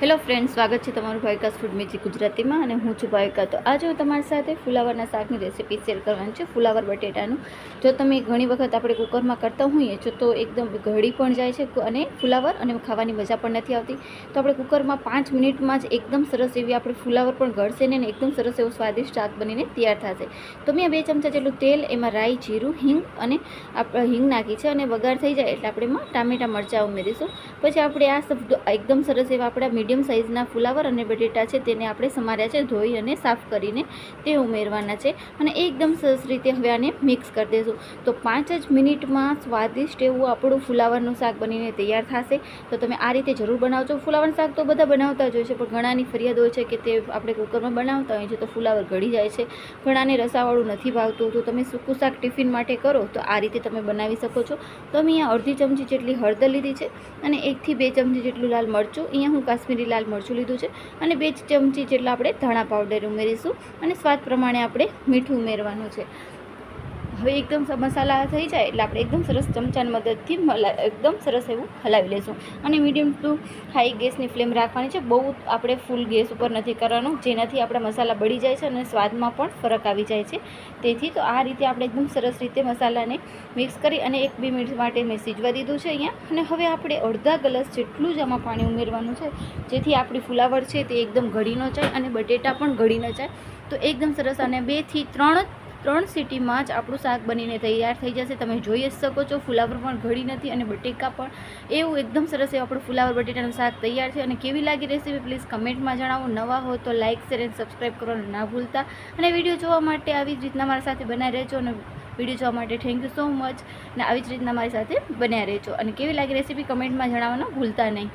Hello friend સ્વાગત છે તમારું ભાવિકાસ ફૂડ મેજી ગુજરાતીમાં અને હું છું ભાવિકા તો આજે હું તમારી સાથે ફુલાવરના શાકની રેસીપી શેર કરવાની છે, ફુલાવર બટેટાનું. જો તમે ઘણી વખત આપણે કુકરમાં કરતા હોઈએ છો, તો એકદમ ઘડી પણ જાય છે અને ફુલાવર અને ખાવાની મજા પણ નથી આવતી. તો આપણે કુકરમાં પાંચ મિનિટમાં જ એકદમ સરસ એવી આપણે ફુલાવર પણ ઘડશે ને એકદમ સરસ એવું સ્વાદિષ્ટ શાક બનીને તૈયાર થશે. તો મેં બે ચમચા જેટલું તેલ, એમાં રાઈ, જીરું, હિંગ અને આપણે હિંગ નાખી છે અને વઘાર થઈ જાય એટલે આપણે એમાં ટામેટા મરચાં ઉમેરીશું. પછી આપણે આ શબ્દ એકદમ સરસ એવા આપણા મીડિયમ સાઇઝના ફુલાવર અને બટેટા છે તેને આપણે સમાર્યા છે, ધોઈ અને સાફ કરીને તે ઉમેરવાના છે અને એકદમ સરસ રીતે હવે આને મિક્સ કરી દઈશું તો પાંચ જ મિનિટમાં સ્વાદિષ્ટ એવું આપણું ફુલાવરનું શાક બનીને તૈયાર થશે. તો તમે આ રીતે જરૂર બનાવજો. ફુલાવરનું શાક તો બધા બનાવતા જ હોય છે, પણ ઘણાની ફરિયાદ હોય છે કે તે આપણે કુકરમાં બનાવતા હોય છે તો ફુલાવર ઘડી જાય છે. ઘણાને રસાવાળું નથી ભાવતું. તો તમે સૂકું શાક ટિફિન માટે કરો તો આ રીતે તમે બનાવી શકો છો. તો અહીંયા અડધી ચમચી જેટલી હળદર લીધી છે અને એકથી બે ચમચી જેટલું લાલ મરચું. અહીંયા હું કાશ્મીરી લાલ મરચું લીધું છે અને બે ચમચી જેટલા આપણે ધાણા પાવડર ઉમેરીશું અને સ્વાદ પ્રમાણે આપણે મીઠું ઉમેરવાનું છે. હવે એકદમ મસાલા થઈ જાય એટલે આપણે એકદમ સરસ ચમચાની મદદથી એકદમ સરસ એવું હલાવી લઈશું અને મીડિયમ ટુ હાઈ ગેસની ફ્લેમ રાખવાની છે. બહુ આપણે ફૂલ ગેસ ઉપર નથી કરવાનું. જેનાથી આપણા મસાલા બળી જાય છે અને સ્વાદમાં પણ ફરક આવી જાય છે. તેથી તો આ રીતે આપણે એકદમ સરસ રીતે મસાલાને મિક્સ કરી અને એક બે મિનિટ માટે મેં સીજવા દીધું છે અહીંયા. અને હવે આપણે અડધા ગ્લાસ જેટલું જ આમાં પાણી ઉમેરવાનું છે. જેથી આપણી ફુલાવર છે તે એકદમ ઘડી ન જાય અને બટેટા પણ ઘડી ન જાય. તો એકદમ સરસ અને બેથી ત્રણ ત્રણ સીટીમાં જ આપણું શાક બનીને તૈયાર થઈ જશે. તમે જોઈ જ શકો છો, ફુલાવર પણ ઘડી નથી અને બટેકા પણ. એવું એકદમ સરસ એવું આપણું ફુલાવર બટેટાનું શાક તૈયાર છે અને કેવી લાગી રેસીપી પ્લીઝ કમેન્ટમાં જણાવો. નવા હો તો લાઇક શેર એન્ડ સબસ્ક્રાઈબ કરવાનું ના ભૂલતા. અને વીડિયો જોવા માટે આવી જ રીતના મારી સાથે બનાવી રહેજો અને વીડિયો જોવા માટે થેન્ક યુ સો મચ અને આવી જ રીતના મારી સાથે બન્યા રહેજો. અને કેવી લાગી રેસીપી કમેન્ટમાં જણાવવાનું ભૂલતા નહીં.